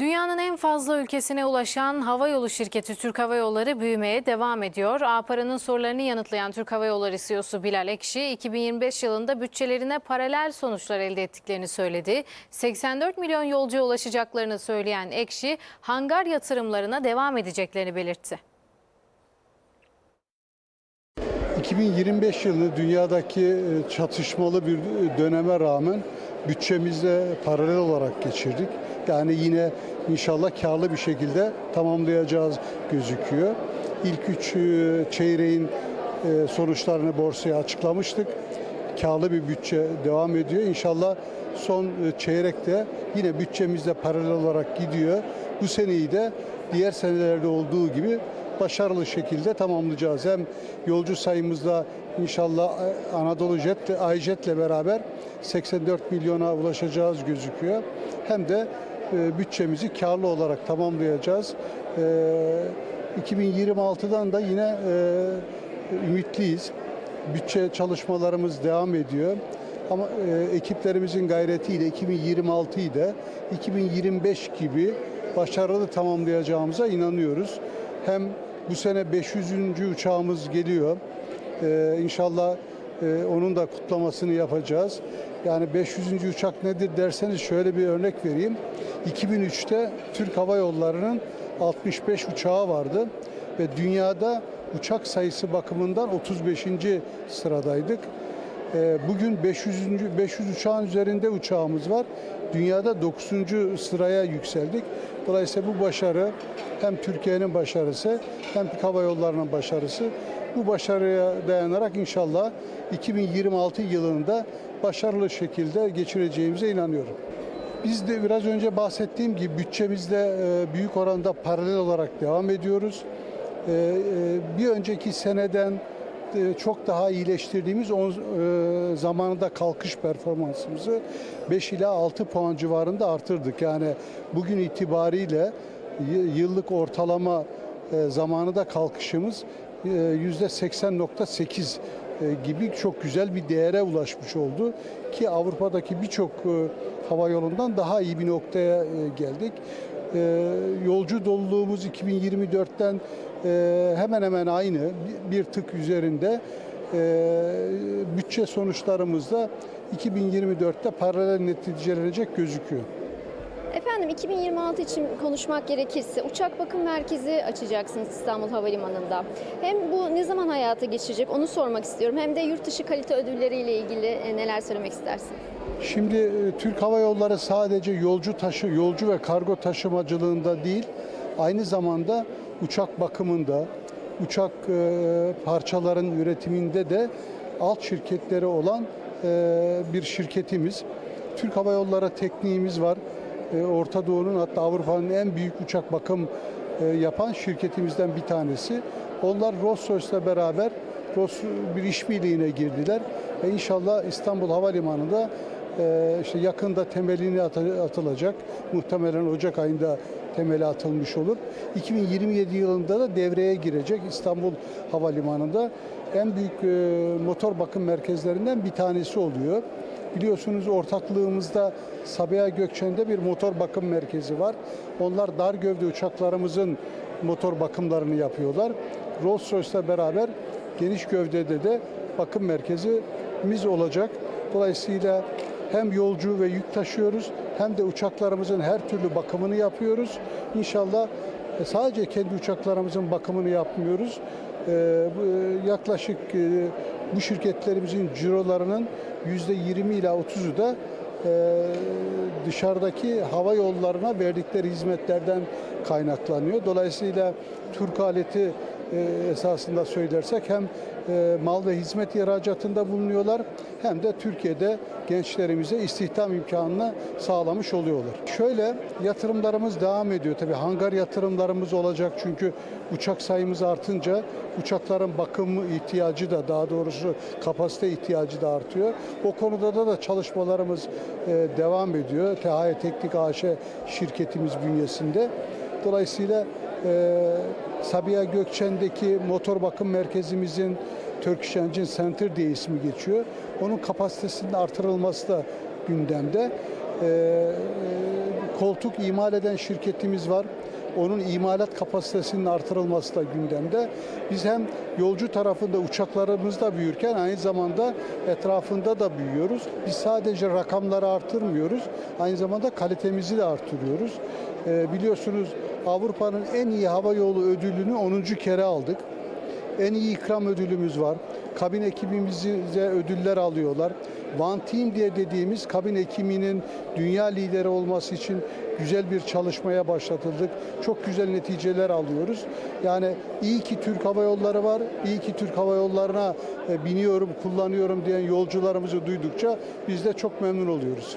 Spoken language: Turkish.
Dünyanın en fazla ülkesine ulaşan havayolu şirketi Türk Hava Yolları büyümeye devam ediyor. Ağpara'nın sorularını yanıtlayan Türk Hava Yolları CEO'su Bilal Ekşi, 2025 yılında bütçelerine paralel sonuçlar elde ettiklerini söyledi. 84 milyon yolcuya ulaşacaklarını söyleyen Ekşi, hangar yatırımlarına devam edeceklerini belirtti. 2025 yılı dünyadaki e, çatışmalı bir döneme rağmen bütçemizde paralel olarak geçirdik. Yani yine inşallah karlı bir şekilde tamamlayacağız gözüküyor. İlk üç e, çeyreğin e, sonuçlarını borsaya açıklamıştık. Karlı bir bütçe devam ediyor. İnşallah son çeyrekte yine bütçemizde paralel olarak gidiyor. Bu seneyi de diğer senelerde olduğu gibi başarılı şekilde tamamlayacağız. Hem yolcu sayımızda inşallah Anadolu Jet, iJet'le beraber 84 milyona ulaşacağız gözüküyor. Hem de e, bütçemizi karlı olarak tamamlayacağız. E, 2026'dan da yine e, ümitliyiz. Bütçe çalışmalarımız devam ediyor. Ama e, ekiplerimizin gayretiyle 2026'yı da 2025 gibi başarılı tamamlayacağımıza inanıyoruz. Hem bu sene 500. uçağımız geliyor. Ee, inşallah e, onun da kutlamasını yapacağız. Yani 500. uçak nedir derseniz şöyle bir örnek vereyim. 2003'te Türk Hava Yolları'nın 65 uçağı vardı ve dünyada uçak sayısı bakımından 35. sıradaydık. Ee, Bugün 500. 500 uçağın üzerinde uçağımız var. Dünyada 9. sıraya yükseldik. Dolayısıyla bu başarı hem Türkiye'nin başarısı hem Türk Hava Yolları'nın başarısı. Bu başarıya dayanarak inşallah 2026 yılında başarılı şekilde geçireceğimize inanıyorum. Biz de biraz önce bahsettiğim gibi bütçemizde e, büyük oranda paralel olarak devam ediyoruz. E, e, Bir önceki seneden çok daha iyileştirdiğimiz on, e, zamanında kalkış performansımızı 5 ila 6 puan civarında artırdık. Yani bugün itibariyle yıllık ortalama e, zamanında kalkışımız e, yüzde 80.8 e, gibi çok güzel bir değere ulaşmış oldu ki Avrupa'daki birçok e, hava yolundan daha iyi bir noktaya e, geldik. E, Yolcu doluluğumuz 2024'ten e, hemen hemen aynı bir- tık üzerinde E, bütçe sonuçlarımız da 2024'te paralel neticelenecek gözüküyor. Efendim 2026 için konuşmak gerekirse uçak bakım merkezi açacaksınız İstanbul Havalimanı'nda. Hem bu ne zaman hayata geçecek onu sormak istiyorum. Hem de yurt dışı kalite ödülleriyle ilgili e, neler söylemek istersiniz? Şimdi e, Türk Hava Yolları sadece yolcu taşı, yolcu ve kargo taşımacılığında değil, aynı zamanda uçak bakımında, uçak e, parçaların üretiminde de alt şirketleri olan bir şirketimiz. Türk Hava Yolları tekniğimiz var. E, Orta Doğu'nun hatta Avrupa'nın en büyük uçak bakım e, yapan şirketimizden bir tanesi. Onlar Rolls-Royce'la beraber bir işbirliğine girdiler ve inşallah İstanbul Havalimanı'nda e, işte yakında temelini atı- atılacak. Muhtemelen Ocak ayında temeli atılmış olur. 2027 yılında da devreye girecek İstanbul Havalimanı'nda en büyük motor bakım merkezlerinden bir tanesi oluyor. Biliyorsunuz ortaklığımızda Sabiha Gökçen'de bir motor bakım merkezi var. Onlar dar gövde uçaklarımızın motor bakımlarını yapıyorlar. Rolls-Royce'la beraber geniş gövdede de bakım merkezimiz olacak. Dolayısıyla hem yolcu ve yük taşıyoruz hem de uçaklarımızın her türlü bakımını yapıyoruz. İnşallah e, sadece kendi uçaklarımızın bakımını yapmıyoruz. E, e, Yaklaşık bu şirketlerimizin cirolarının %20 ila 30'u da e, dışarıdaki hava yollarına verdikleri hizmetlerden kaynaklanıyor. Dolayısıyla Türk aleti e, esasında söylersek hem e, mal ve hizmet ihracatında bulunuyorlar hem de Türkiye'de gençlerimize istihdam imkanını sağlamış oluyorlar. Şöyle yatırımlarımız devam ediyor. Tabii hangar yatırımlarımız olacak çünkü uçak sayımız artınca uçakların bakım ihtiyacı da daha doğrusu kapasite ihtiyacı da artıyor. O konuda da, da çalışmalarımız e, devam ediyor. THY Teknik AŞ şirketimiz bünyesinde. Dolayısıyla e, Sabiha Gökçen'deki motor bakım merkezimizin Turkish Engine Center diye ismi geçiyor. Onun kapasitesinin artırılması da gündemde. e, koltuk imal eden şirketimiz var. Onun imalat kapasitesinin artırılması da gündemde. Biz hem yolcu tarafında uçaklarımız da büyürken aynı zamanda etrafında da büyüyoruz. Biz sadece rakamları artırmıyoruz. Aynı zamanda kalitemizi de artırıyoruz. E, biliyorsunuz Avrupa'nın en iyi hava yolu ödülünü 10. kere aldık. En iyi ikram ödülümüz var. Kabin ekibimize ödüller alıyorlar. One Team diye dediğimiz kabin ekiminin dünya lideri olması için güzel bir çalışmaya başlatıldık. Çok güzel neticeler alıyoruz. Yani iyi ki Türk Hava Yolları var. İyi ki Türk Hava Yolları'na e, biniyorum, kullanıyorum diyen yolcularımızı duydukça biz de çok memnun oluyoruz.